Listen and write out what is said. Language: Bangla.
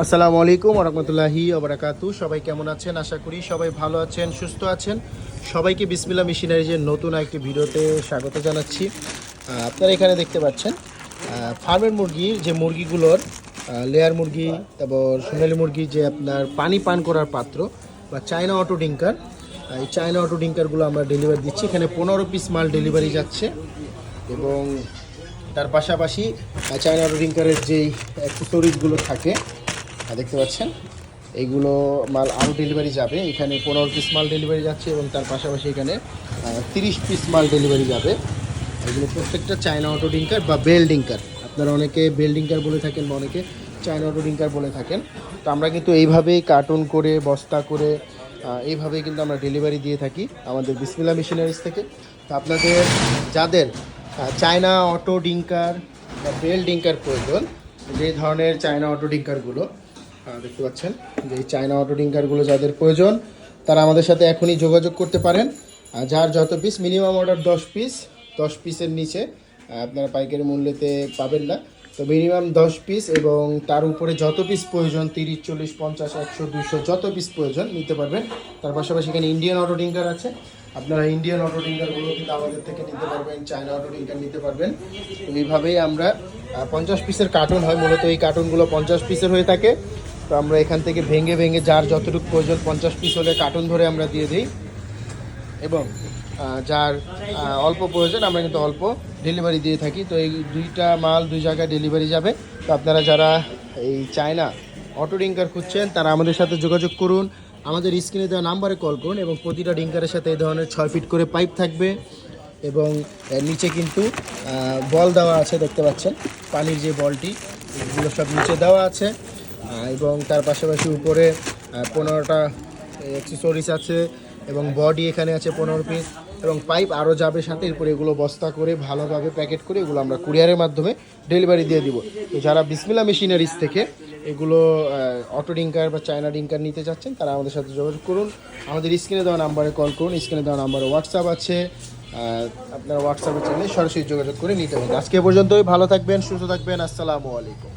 আসসালামু আলাইকুম রহমতুল্লাহি ওবরাকাতু সবাই কেমন আছেন? আশা করি সবাই ভালো আছেন, সুস্থ আছেন। সবাইকে বিসমিল্লা মেশিনারিজের নতুন একটি ভিডিওতে স্বাগত জানাচ্ছি। আপনারা এখানে দেখতে পাচ্ছেন ফার্মের মুরগির যে মুরগিগুলোর লেয়ার মুরগি, তারপর সোনালি মুরগি, যে আপনার পানি পান করার পাত্র, বা চায়না অটো ডিঙ্কার। এই চায়না অটো ডিঙ্কারগুলো আমরা ডেলিভারি দিচ্ছি। এখানে পনেরো পিস মাল ডেলিভারি যাচ্ছে এবং তার পাশাপাশি চায়না অটো ডিঙ্কারের যেই অ্যাক্সেসরিজগুলো থাকে দেখতে পাচ্ছেন? এইগুলো মাল আরও ডেলিভারি যাবে। এখানে পনেরো পিস মাল ডেলিভারি যাচ্ছে এবং তার পাশাপাশি এখানে তিরিশ পিস মাল ডেলিভারি যাবে। এগুলো প্রত্যেকটা চায়না অটো ডিঙ্কার বা বেল ডিঙ্কার আপনারা অনেকে বেল ডিঙ্কার বলে থাকেন বা অনেকে চায়না অটো ডিঙ্কার বলে থাকেন। তো আমরা কিন্তু এইভাবেই কার্টুন করে, বস্তা করে এইভাবেই কিন্তু আমরা ডেলিভারি দিয়ে থাকি আমাদের বিসমিল্লা মেশিনারিজ থেকে। তো আপনাদের যাদের চায়না অটো ডিঙ্কার বা বেল ডিঙ্কার প্রয়োজন, যে ধরনের চায়না অটো ডিঙ্কারগুলো দেখতে পাচ্ছেন যে এই চায়না অটো ডিঙ্কারগুলো যাদের প্রয়োজন, তারা আমাদের সাথে এখনই যোগাযোগ করতে পারেন। যার যত পিস মিনিমাম অর্ডার দশ পিস দশ পিসের নিচে আপনারা পাইকারি মূল্যেতে পাবেন না। তো মিনিমাম দশ পিস এবং তার উপরে যত পিস প্রয়োজন, তিরিশ, চল্লিশ, পঞ্চাশ, একশো দুশো যত পিস প্রয়োজন নিতে পারবেন। তার পাশাপাশি এখানে ইন্ডিয়ান অটো ডিঙ্কার আছে। আপনারা ইন্ডিয়ান অটো ডিঙ্কারগুলো কিন্তু আমাদের থেকে নিতে পারবেন চায়না অটো ডিঙ্কার নিতে পারবেন। তো এইভাবেই আমরা পঞ্চাশ পিসের কার্টুন হয়। মূলত এই কার্টুনগুলো পঞ্চাশ পিসের হয়ে থাকে। তো আমরা এখান থেকে ভেঙে ভেঙে যার যতটুকু প্রয়োজন পঞ্চাশ পিস হলে কার্টুন ধরে আমরা দিয়ে দিই। এবং যার অল্প প্রয়োজন আমরা কিন্তু অল্প ডেলিভারি দিয়ে থাকি। তো এই দুইটা মাল দুই জায়গায় ডেলিভারি যাবে। তো আপনারা যারা এই চায়না অটো ডিঙ্কার খুঁজছেন, তারা আমাদের সাথে যোগাযোগ করুন। আমাদের স্ক্রিনে দেওয়া নাম্বারে কল করুন এবং প্রতিটা ডিঙ্কারের সাথে এই ধরনের ছয় ফিট করে পাইপ থাকবে। এবং নিচে কিন্তু বল দেওয়া আছে, দেখতে পাচ্ছেন। পানির যে বলটি, এগুলো সব নিচে দেওয়া আছে। এবং তার পাশাপাশি উপরে পনেরোটা অ্যাক্সেসরিজ আছে এবং বডি এখানে আছে পনেরো পিস এবং পাইপ আরও যাবে সাথে, এরপরে এগুলো বস্তা করে ভালোভাবে প্যাকেট করে এগুলো আমরা কুরিয়ারের মাধ্যমে ডেলিভারি দিয়ে দিব। তো যারা বিসমিলা মেশিনারিজ থেকে এগুলো অটো ডিঙ্কার বা চায়না ডিঙ্কার নিতে চাচ্ছেন, তারা আমাদের সাথে যোগাযোগ করুন। আমাদের স্ক্রিনে দেওয়া নাম্বারে কল করুন, স্ক্রিনে দেওয়া নাম্বারে হোয়াটসঅ্যাপ আছে। আপনারা হোয়াটসঅ্যাপে চাইলে সরাসরি যোগাযোগ করে নিতে পারেন। আজকে পর্যন্তই, ভালো থাকবেন, সুস্থ থাকবেন, আসসালামু আলাইকুম।